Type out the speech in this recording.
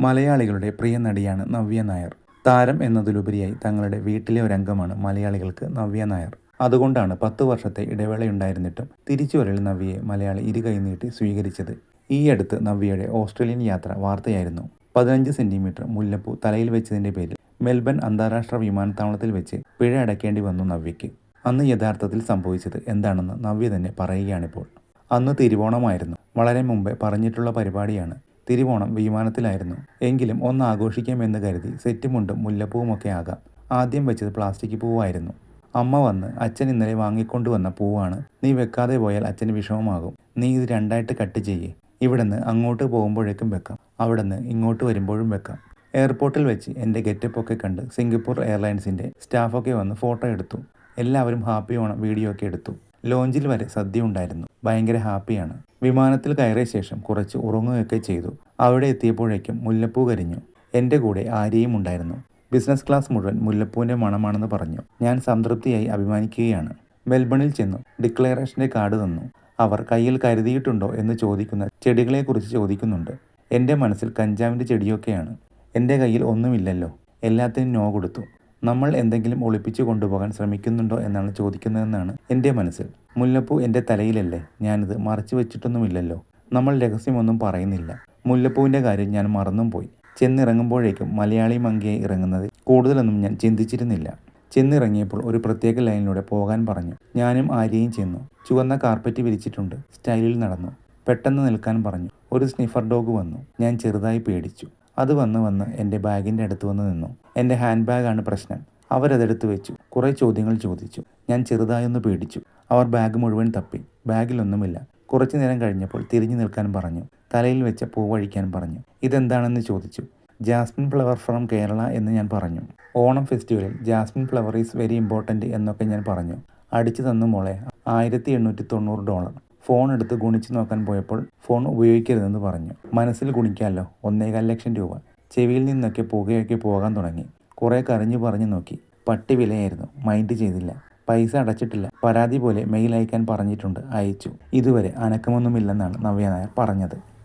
മലയാളികളുടെ പ്രിയ നടിയാണ് നവ്യ നായർ. താരം എന്നതിലുപരിയായി തങ്ങളുടെ വീട്ടിലെ ഒരംഗമാണ് മലയാളികൾക്ക് നവ്യ നായർ. അതുകൊണ്ടാണ് പത്ത് വർഷത്തെ ഇടവേളയുണ്ടായിരുന്നിട്ടും തിരിച്ചുവരൽ നവ്യയെ മലയാളി ഇരുകൈ നീട്ടി സ്വീകരിച്ചത്. അടുത്ത് നവ്യയുടെ ഓസ്ട്രേലിയൻ യാത്ര വാർത്തയായിരുന്നു. പതിനഞ്ച് സെന്റിമീറ്റർ മുല്ലപ്പൂ തലയിൽ വെച്ചതിന്റെ പേരിൽ മെൽബൺ അന്താരാഷ്ട്ര വിമാനത്താവളത്തിൽ വെച്ച് പിഴ അടയ്ക്കേണ്ടി വന്നു നവ്യയ്ക്ക്. അന്ന് യഥാർത്ഥത്തിൽ സംഭവിച്ചത് എന്താണെന്ന് നവ്യ തന്നെ പറയുകയാണിപ്പോൾ. അന്ന് തിരുവോണമായിരുന്നു. വളരെ മുമ്പേ പറഞ്ഞിട്ടുള്ള പരിപാടിയാണ് തിരുവോണം വിമാനത്തിലായിരുന്നു. എങ്കിലും ഒന്ന് ആഘോഷിക്കാമെന്ന് കരുതി സെറ്റുമുണ്ടും മുല്ലപ്പൂവുമൊക്കെ ആകാം. ആദ്യം വെച്ചത് പ്ലാസ്റ്റിക് പൂവായിരുന്നു. അമ്മ വന്ന് അച്ഛൻ ഇന്നലെ വാങ്ങിക്കൊണ്ടുവന്ന പൂവാണ്. നീ വെക്കാതെ പോയാൽ അച്ഛന് വിഷമമാകും. നീ ഇത് രണ്ടായിട്ട് കട്ട് ചെയ്യേ. ഇവിടുന്ന് അങ്ങോട്ട് പോകുമ്പോഴേക്കും വെക്കാം. അവിടുന്ന് ഇങ്ങോട്ട് വരുമ്പോഴും വെക്കാം. എയർപോർട്ടിൽ വെച്ച് എന്റെ ഗെറ്റപ്പൊക്കെ കണ്ട് സിംഗപ്പൂർ എയർലൈൻസിന്റെ സ്റ്റാഫൊക്കെ വന്ന് ഫോട്ടോ എടുത്തു. എല്ലാവരും ഹാപ്പി ഓണം വീഡിയോ ഒക്കെ എടുത്തു. ലോഞ്ചിൽ വരെ സദ്യ ഉണ്ടായിരുന്നു. ഭയങ്കര ഹാപ്പിയാണ്. വിമാനത്തിൽ കയറിയ ശേഷം കുറച്ച് ഉറങ്ങുകയൊക്കെ ചെയ്തു. അവിടെ എത്തിയപ്പോഴേക്കും മുല്ലപ്പൂ കരിഞ്ഞു. എന്റെ കൂടെ ആര്യയും ഉണ്ടായിരുന്നു. ബിസിനസ് ക്ലാസ് മുഴുവൻ മുല്ലപ്പൂവിന്റെ മണമാണെന്ന് പറഞ്ഞു. ഞാൻ സംതൃപ്തിയായി അഭിമാനിക്കുകയാണ്. മെൽബണിൽ ചെന്നു ഡിക്ലറേഷന്റെ കാർഡ് തന്നു. അവർ കയ്യിൽ കരുതിയിട്ടുണ്ടോ എന്ന് ചോദിക്കുന്ന ചെടികളെക്കുറിച്ച് ചോദിക്കുന്നുണ്ട്. എന്റെ മനസ്സിൽ കഞ്ചാവിന്റെ ചെടിയൊക്കെയാണ്. എന്റെ കയ്യിൽ ഒന്നുമില്ലല്ലോ. എല്ലാത്തിനും നോ കൊടുത്തു. നമ്മൾ എന്തെങ്കിലും ഒളിപ്പിച്ചു കൊണ്ടുപോകാൻ ശ്രമിക്കുന്നുണ്ടോ എന്നാണ് ചോദിക്കുന്നതെന്നാണ് എന്റെ മനസ്സിൽ മുല്ലപ്പൂ എന്റെ തലയിലല്ലേ? ഞാനിത് മറച്ചു വെച്ചിട്ടൊന്നുമില്ലല്ലോ. നമ്മൾ രഹസ്യമൊന്നും പറയുന്നില്ല. മുല്ലപ്പൂവിന്റെ കാര്യം ഞാൻ മറന്നും പോയി. ചെന്നിറങ്ങുമ്പോഴേക്കും മലയാളി മങ്കിയായി ഇറങ്ങുന്നത് കൂടുതലൊന്നും ഞാൻ ചിന്തിച്ചിരുന്നില്ല. ചെന്നിറങ്ങിയപ്പോൾ ഒരു പ്രത്യേക ലൈനിലൂടെ പോകാൻ പറഞ്ഞു. ഞാനും ആര്യയും ചെന്നു. ചുവന്ന കാർപ്പറ്റ് വിരിച്ചിട്ടുണ്ട്. സ്റ്റൈലിൽ നടന്നു. പെട്ടെന്ന് നിൽക്കാൻ പറഞ്ഞു. ഒരു സ്നിഫർ ഡോഗ് വന്നു. ഞാൻ ചെറുതായി പേടിച്ചു. അത് വന്ന് വന്ന് എന്റെ ബാഗിന്റെ അടുത്ത് വന്ന് നിന്നു. എന്റെ ഹാൻഡ് ബാഗാണ് പ്രശ്നം. അവരതെടുത്ത് വെച്ചു. കുറേ ചോദ്യങ്ങൾ ചോദിച്ചു. ഞാൻ ചെറുതായൊന്ന് പേടിച്ചു. അവർ ബാഗ് മുഴുവൻ തപ്പി. ബാഗിലൊന്നുമില്ല. കുറച്ച് നേരം കഴിഞ്ഞപ്പോൾ തിരിഞ്ഞു നിൽക്കാൻ പറഞ്ഞു. തലയിൽ വെച്ച പൂവഴിക്കാൻ പറഞ്ഞു. ഇതെന്താണെന്ന് ചോദിച്ചു. ജാസ്മിൻ ഫ്ലവർ ഫ്രം കേരള എന്ന് ഞാൻ പറഞ്ഞു. ഓണം ഫെസ്റ്റിവലിൽ jasmine flower is very important എന്നൊക്കെ ഞാൻ പറഞ്ഞു. അടിച്ചു തന്നു മോളെ. ആയിരത്തി എണ്ണൂറ്റി തൊണ്ണൂറ് ഡോളർ. ഫോൺ എടുത്ത് ഗുണിച്ചു നോക്കാൻ പോയപ്പോൾ ഫോൺ ഉപയോഗിക്കരുതെന്ന് പറഞ്ഞു. മനസ്സിൽ ഗുണിക്കാമല്ലോ ഒന്നേകാൽ ലക്ഷം രൂപ. ചെവിയിൽ നിന്നൊക്കെ പുകയൊക്കെ പോകാൻ തുടങ്ങി. കുറേ കരഞ്ഞു പറഞ്ഞു നോക്കി. പട്ടി വിലയായിരുന്നു. മൈൻഡ് ചെയ്തില്ല. പൈസ അടച്ചിട്ടില്ല. പരാതി പോലെ മെയിൽ അയക്കാൻ പറഞ്ഞിട്ടുണ്ട്. അയച്ചു. ഇതുവരെ അനക്കമൊന്നുമില്ലെന്നാണ് നവ്യ നായർ പറഞ്ഞത്.